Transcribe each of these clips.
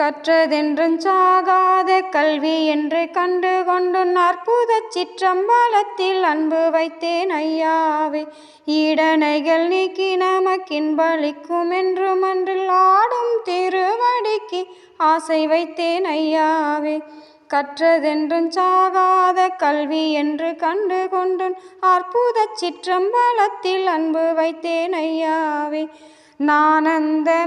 கற்றதென்றும் சாகாத கல்வி என்று கண்டு கொண்டு அற்புதச் சிற்றம்பலத்தில் அன்பு வைத்தேன் ஐயாவே. ஈடனைகள் நீக்கி நமக்கின்பளிக்கும் என்று மன்றில் ஆடும் திருவடிக்கு ஆசை வைத்தேன் ஐயாவே. கற்றதென்றும் சாகாத கல்வி என்று கண்டு கொண்டு அற்புதச் சிற்றம்பலத்தில் அன்பு வைத்தேன் ஐயாவே. நானந்த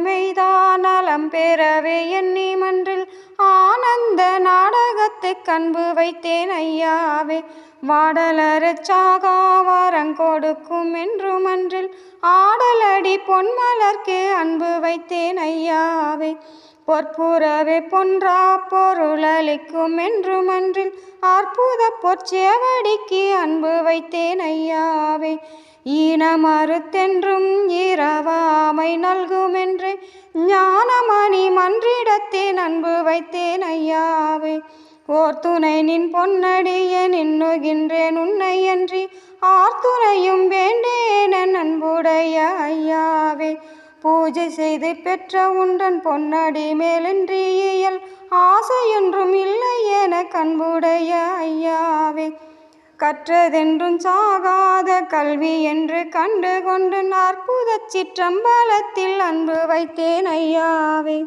மெய்தான் பெறவே எண்ணி மன்றில் ஆனந்த நாடகத்துக்கு அன்பு வைத்தேன் ஐயாவே. வாடலறச் சாகாவாரம் வரங்கொடுக்கும் என்று மன்றில் ஆடலடி பொன்மலர்க்கு அன்பு வைத்தேன் ஐயாவே. பொற்புறவே பொன்றா பொருளளிக்கும் என்று மன்றில் அற்புத பொற்சேவடிக்கு அன்பு வைத்தேன் ஈனமறுத்தென்றும் மறுத்தென்றும் இரவாமை நல்குமென்று ஞானமணி மன்றிடத்தே அன்பு வைத்தேன் ஐயாவே. ஓர் துணை நின் பொன்னடிய நின்னுகின்றேன் உன்னை அன்றி ஆர்த்துணையும் வேண்டேன் அன்புடைய ஐயாவே. பூஜை செய்து பெற்ற உண்டன் பொன்னடி மேலின்றி இயல் ஆசையொன்றும் இல்லை என கண்புடைய ஐயா. கற்றதென்றும் சாகாத கல்வி என்று கண்டு கொண்டு அற்புதச் சிற்றம்பலத்தில் அன்பு வைத்தேன் ஐயாவே.